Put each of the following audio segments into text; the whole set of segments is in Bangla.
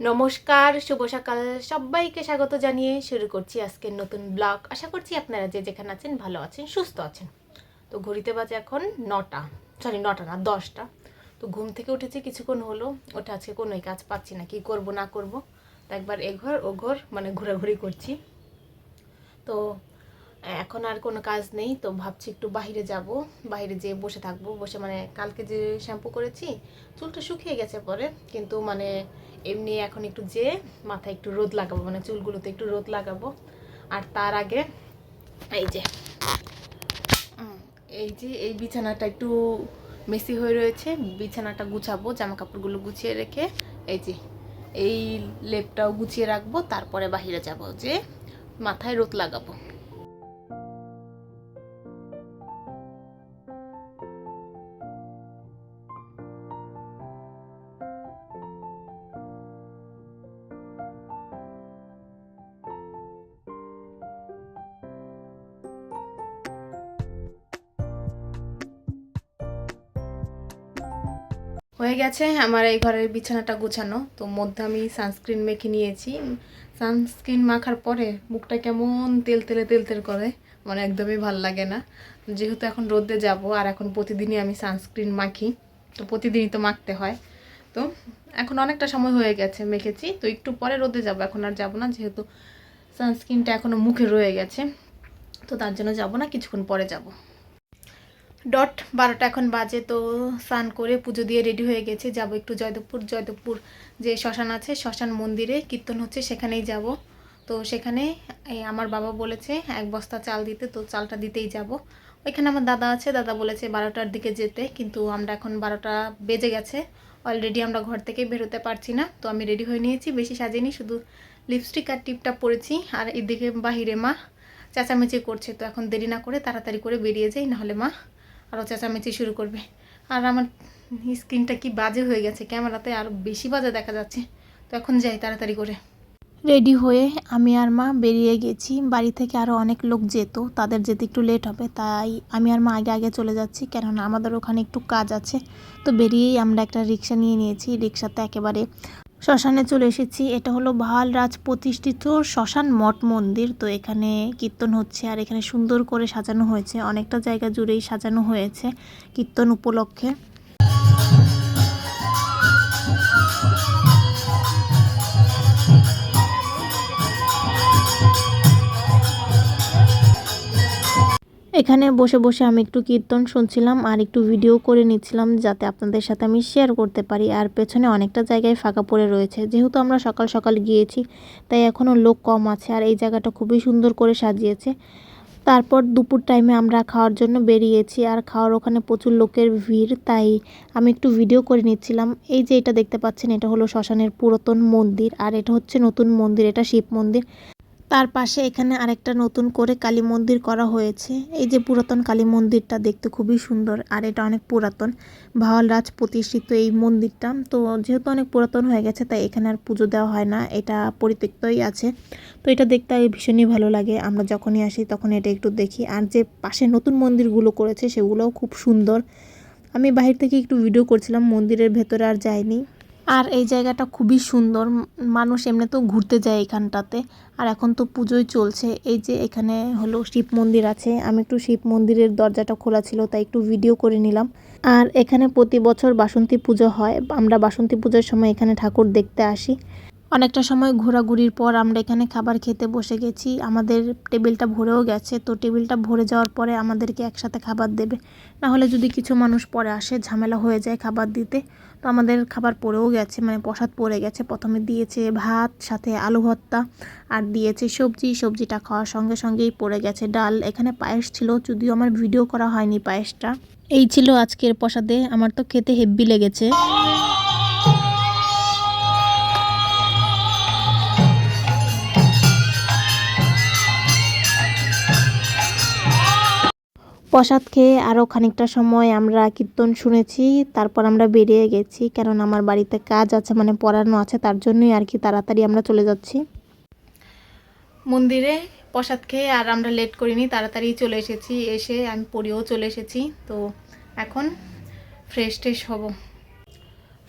নমস্কার, শুভ সকাল। সবাইকে স্বাগত জানিয়ে শুরু করছি আজকের নতুন ব্লগ। আশা করছি আপনারা যে যেখানে আছেন ভালো আছেন, সুস্থ আছেন। তো ঘড়িতে বাজে এখন নটা। সরি নটা না, দশটা। তো ঘুম থেকে উঠেছি, কিছুক্ষণ হলো। ওটা আজকে কোনোই কাজ পাচ্ছি না, কি করব না করব। তো একবার এ এঘর ও ঘর মানে ঘোরাঘুরি করছি। তো এখন আর কোনো কাজ নেই, তো ভাবছি একটু বাইরে যাব। বাইরে যেয়ে বসে থাকব। বসে মানে কালকে যে শ্যাম্পু করেছি, চুলটা শুকিয়ে গেছে পরে। কিন্তু মানে এমনি এখন একটু যেয়ে মাথায় একটু রোদ লাগাবো মানে চুলগুলোতে একটু রোদ লাগাবো। আর তার আগে এই যে এই যে এই বিছানাটা একটু মেসি হয়ে রয়েছে। বিছানাটা গুছাবো জামা কাপড়গুলো গুছিয়ে রেখে এই যে এই লেপটাও গুছিয়ে রাখব। তারপরে বাইরে যাব যে মাথায় রোদ লাগাবো। হয়ে গেছে আমার এই ঘরের বিছানাটা গোছানো। তো মধ্যে আমি সানস্ক্রিন মেখে নিয়েছি। সানস্ক্রিন মাখার পরে মুখটা কেমন তেল তেলে তেল তেল করে মানে একদমই ভালো লাগে না। যেহেতু এখন রোদে যাব আর এখন প্রতিদিনই আমি সানস্ক্রিন মাখি, তো প্রতিদিনই তো মাখতে হয়। তো এখন অনেকটা সময় হয়ে গেছে মেখেছি। তো একটু পরে রোদে যাব, এখন আর যাব না যেহেতু সানস্ক্রিনটা এখনও মুখে রয়ে গেছে। তো তার জন্য যাব না, কিছুক্ষণ পরে যাব। ডট বারোটা এখন বাজে, তো স্নান করে পুজো দিয়ে রেডি হয়ে গেছে। যাব একটু জয়দেবপুর জয়দেবপুর যে শ্মশান আছে, শ্মশান মন্দিরে কীর্তন হচ্ছে, সেখানেই যাব। তো সেখানে আমার বাবা বলেছে, এক বস্তা চাল দিতে, তো চালটা দিতেই যাব। ওইখানে আমার দাদা আছে, দাদা বলেছে বারোটার দিকে যেতে, কিন্তু আমরা এখন বারোটা বেজে গেছে। অলরেডি আমরা ঘর থেকে বেরোতে পারছি না, তো আমি রেডি হয়ে নিয়েছি, বেশি সাজিনি, শুধু লিপস্টিক আর টিপটা পরেছি, আর এদিকে বাহিরে মা চেঁচামেচি করছে, তো এখন দেরি না করে তাড়াতাড়ি করে বেরিয়ে যাই, নাহলে মা আরও চেঁচামেচি শুরু করবে। আর আমার স্ক্রিনটা কি বাজে হয়ে গেছে, ক্যামেরাতে আরও বেশি বাজে দেখা যাচ্ছে। তো এখন যাই তাড়াতাড়ি করে। রেডি হয়ে আমি আর মা বেরিয়ে গেছি। বাড়ি থেকে আরও অনেক লোক যেত, তাদের যেতে একটু লেট হবে। তাই আমি আর মা আগে আগে চলে যাচ্ছি, কেননা আমাদের ওখানে একটু কাজ আছে। তো বেরিয়েই আমরা একটা রিক্সা নিয়ে নিয়েছি। রিক্সাতে একেবারে শ্মশানে চলে এসেছি। এটা হলো ভালরাজ প্রতিষ্ঠিত শ্মশান মঠ মন্দির। তো এখানে কীর্তন হচ্ছে আর এখানে সুন্দর করে সাজানো হয়েছে। অনেকটা জায়গা জুড়েই সাজানো হয়েছে কীর্তন উপলক্ষে। এখানে বসে বসে আমি একটু কীর্তন শুনছিলাম আর একটু ভিডিও করে নিচ্ছিলাম যাতে আপনাদের সাথে আমি শেয়ার করতে পারি। আর পেছনে অনেকটা জায়গায় ফাঁকা পড়ে রয়েছে। যেহেতু আমরা সকাল সকাল গিয়েছি, তাই এখনও লোক কম আছে আর এই জায়গাটা খুবই সুন্দর করে সাজিয়েছে। তারপর দুপুর টাইমে আমরা খাওয়ার জন্য বেরিয়েছি আর খাওয়ার ওখানে প্রচুর লোকের ভিড়, তাই আমি একটু ভিডিও করে নিচ্ছিলাম। এই যে এটা দেখতে পাচ্ছেন, এটা হলো শ্মশানের পুরাতন মন্দির আর এটা হচ্ছে নতুন মন্দির, এটা শিব মন্দির। তার পাশে এখানে আরেকটা নতুন করে কালী মন্দির করা হয়েছে। এই যে পুরাতন কালী মন্দিরটা দেখতে খুবই সুন্দর, আর এটা অনেক পুরাতন। ভাওয়ালরাজ প্রতিষ্ঠিত এই মন্দিরটা। তো যেহেতু অনেক পুরাতন হয়ে গেছে, তাই এখানে আর পুজো দেওয়া হয় না। এটা পরিত্যক্তই আছে। তো এটা দেখতে ভীষণই ভালো লাগে। আমরা যখনই আসি তখন এটা একটু দেখি। আর যে পাশে নতুন মন্দিরগুলো করেছে, সেগুলোও খুব সুন্দর। আমি বাহির থেকে একটু ভিডিও করছিলাম, মন্দিরের ভেতরে আর যাইনি। আর এই জায়গাটা খুবই সুন্দর। মানুষ এমনি তো ঘুরতে যায় এখানটাতে। আর এখন তো পুজোই চলছে। এই যে এখানে হলো শিব মন্দির আছে। আমি একটু শিব মন্দিরের দরজাটা খোলা ছিল, তাই একটু ভিডিও করে নিলাম। আর এখানে প্রতি বছর বাসন্তী পুজো হয়। আমরা বাসন্তী পুজোর সময় এখানে ঠাকুর দেখতে আসি। অনেকটা সময় ঘোরাঘুরির পর আমরা এখানে খাবার খেতে বসে গেছি। আমাদের টেবিলটা ভরেও গেছে। তো টেবিলটা ভরে যাওয়ার পরে আমাদেরকে একসাথে খাবার দেবে। না হলে যদি কিছু মানুষ পরে আসে, ঝামেলা হয়ে যায় খাবার দিতে। তো আমাদের খাবার পড়েও গেছে মানে প্রসাদ পড়ে গেছে। প্রথমে দিয়েছে ভাত, সাথে আলু ভর্তা, আর দিয়েছে সবজি। সবজিটা খাওয়ার সঙ্গে সঙ্গেই পড়ে গেছে ডাল। এখানে পায়েস ছিল, যদিও আমার ভিডিও করা হয়নি পায়েসটা। এই ছিল আজকের প্রসাদে। আমার তো খেতে হেব্বি লেগেছে। প্রসাদ খেয়ে আরও খানিকটা সময় আমরা কীর্তন শুনেছি তারপর আমরা বেরিয়ে গেছি কারণ আমার বাড়িতে কাজ আছে মানে পড়ানো আছে তার জন্যই আর কি তাড়াতাড়ি আমরা চলে যাচ্ছি। মন্দিরে প্রসাদ খেয়ে আর আমরা লেট করিনি তাড়াতাড়ি চলে এসেছি এসে আমি পড়েও চলে এসেছি তো এখন ফ্রেশ ট্রেশ হব।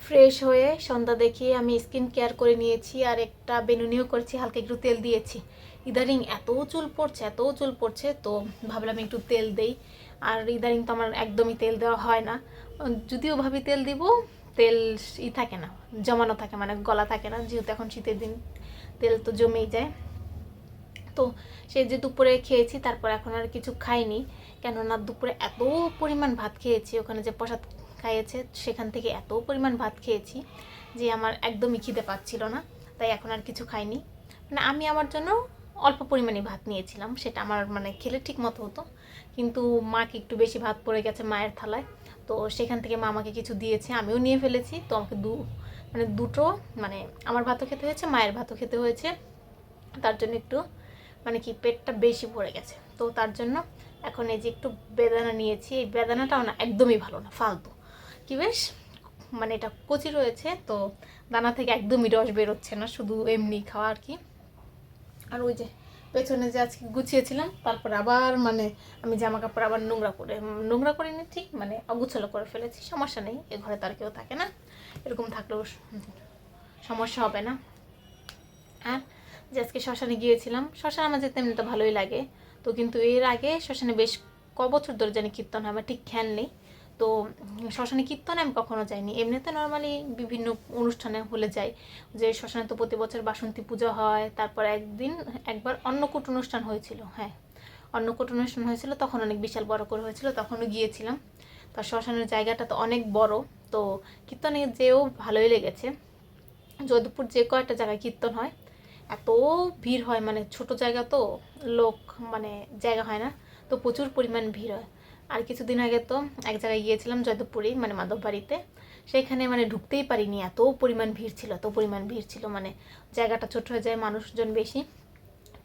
ফ্রেশ হয়ে সন্ধ্যা দেখি আমি স্কিন কেয়ার করে নিয়েছি আর একটা বেনুনিও করেছি হালকা একটু তেল দিয়েছি। ইদারিং এত চুল পড়ছে, এত চুল পড়ছে, তো ভাবলাম একটু তেল দেই। আর ইদারিং তো আমার একদমই তেল দেওয়া হয় না। যদিও ভাবি তেল দিব, তেল ই থাকে না, জমানো থাকে মানে গলা থাকে না, যেহেতু এখন শীতের দিন, তেল তো জমেই যায়। তো সেই যে দুপুরে খেয়েছি, তারপর এখন আর কিছু খাইনি, কেননা দুপুরে এত পরিমাণ ভাত খেয়েছি, ওখানে যে প্রসাদ খাইয়েছে, সেখান থেকে এত পরিমাণ ভাত খেয়েছি যে আমার একদমই খিদে পাচ্ছিল না, তাই এখন আর কিছু খাইনি। মানে আমি আমার জন্য অল্প পরিমাণে ভাত নিয়েছিলাম, সেটা আমার মানে খেলে ঠিক মতো হতো। কিন্তু মাকে একটু বেশি ভাত পড়ে গেছে মায়ের থালায়। তো সেখান থেকে মা আমাকে কিছু দিয়েছে, আমিও নিয়ে ফেলেছি। তো আমাকে দু মানে দুটো মানে আমার ভাতও খেতে হয়েছে, মায়ের ভাতও খেতে হয়েছে। তার জন্য একটু মানে কি পেটটা বেশি ভরে গেছে। তো তার জন্য এখন এই যে একটু বেদানা নিয়েছি, এই বেদানাটাও না একদমই ভালো না, ফালতু। কি বেশ মানে এটা কচি রয়েছে, তো দানা থেকে একদমই রস বেরোচ্ছে না, শুধু এমনি খাওয়া আর কি। আর ওই যে পেছনে যে আজকে গুছিয়েছিলাম, তারপর আবার মানে আমি জামা কাপড় আবার নোংরা করে নোংরা করে নি ঠিক মানে অগুছালো করে ফেলেছি, সমস্যা নেই, এ ঘরে তার কেউ থাকে না, এরকম থাকলেও সমস্যা হবে না। আর যে আজকে শ্মশানে গিয়েছিলাম, শ্মশান আমার যেতে এমনিতে ভালোই লাগে, তো কিন্তু এর আগে শ্মশানে বেশ ক বছর ধরে জানি কীর্তন হয়, আমার ঠিক খেয়াল নেই তো শ্মশানে কীর্তনে আমি কখনো যাইনি। এমনিতে নর্মালি বিভিন্ন অনুষ্ঠানে হলে যাই। যে শ্মশানে তো প্রতি বছর বাসন্তী পুজো হয়, তারপর একদিন একবার অন্নকূট অনুষ্ঠান হয়েছিল হ্যাঁ। অন্নকূট অনুষ্ঠান হয়েছিল, তখন অনেক বিশাল বড় করে হয়েছিল, তখনও গিয়েছিলাম। তার শ্মশানের জায়গাটা তো অনেক বড়, তো কীর্তনে যেও ভালোই লেগেছে। যোধপুর যে কয়েকটা জায়গায় কীর্তন হয়, এত ভিড় হয় মানে ছোট জায়গা তো, লোক মানে জায়গা হয় না, তো প্রচুর পরিমাণ ভিড় হয়। আর কিছুদিন আগে তো এক জায়গায় গিয়েছিলাম জয়দেবপুরেই মানে মাধব বাড়িতে সেখানে মানে ঢুকতেই পারিনি, এত পরিমাণ ভিড় ছিল, এত পরিমাণ ভিড় ছিল মানে জায়গাটা ছোট হয়ে যায় মানুষজন বেশি।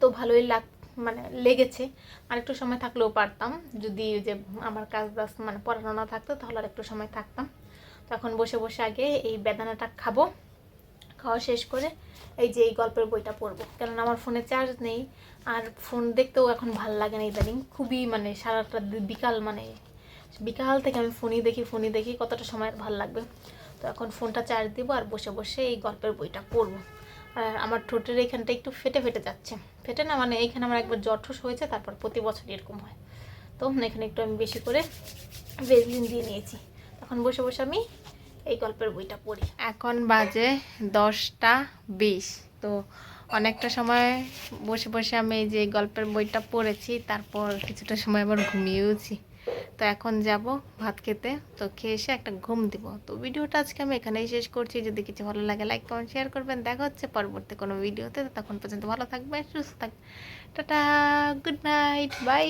তো ভালোই লাগ মানে লেগেছে। আর একটু সময় থাকলেও পারতাম, যদি যে আমার কাজ বাজ মানে পড়ানো না থাকতো, তাহলে আর একটু সময় থাকতাম। তখন বসে বসে আগে এই বেদানাটা খাব। খাওয়া শেষ করে এই যে এই গল্পের বইটা পড়ব। কেননা আমার ফোনে চার্জ নেই, আর ফোন দেখতেও এখন ভালো লাগে না ইদানিং। খুবই মানে সারাটা বিকাল মানে বিকাল থেকে আমি ফোনই দেখি ফোনই দেখি, কতটা সময় ভালো লাগবে। তো এখন ফোনটা চার্জ দিব আর বসে বসে এই গল্পের বইটা পড়ব। আর আমার ঠোঁটের এখানটা একটু ফেটে ফেটে যাচ্ছে। ফেটে না মানে এইখানে আমার একবার জ্বর ঠোস হয়েছে, তারপর প্রতি বছর এরকম হয়। তো এখানে একটু আমি বেশি করে ভেজলিন দিয়ে নিয়েছি। তখন বসে বসে আমি এই গল্পের বইটা পড়ি। এখন বাজে দশটা বিশ। তো অনেকটা সময় বসে বসে আমি এই যে গল্পের বইটা পড়েছি, তারপর কিছুটা সময় আবার ঘুমিয়েওছি। তো এখন যাব ভাত খেতে। তো খেয়ে এসে একটা ঘুম দিব। তো ভিডিওটা আজকে আমি এখানেই শেষ করছি। যদি কিছু ভালো লাগে, লাইক, কমেন্ট, শেয়ার করবেন। দেখা হচ্ছে পরবর্তী কোনো ভিডিওতে। তখন পর্যন্ত ভালো থাকবেন, সুস্থ থাকবেন। Tata, good night, bye.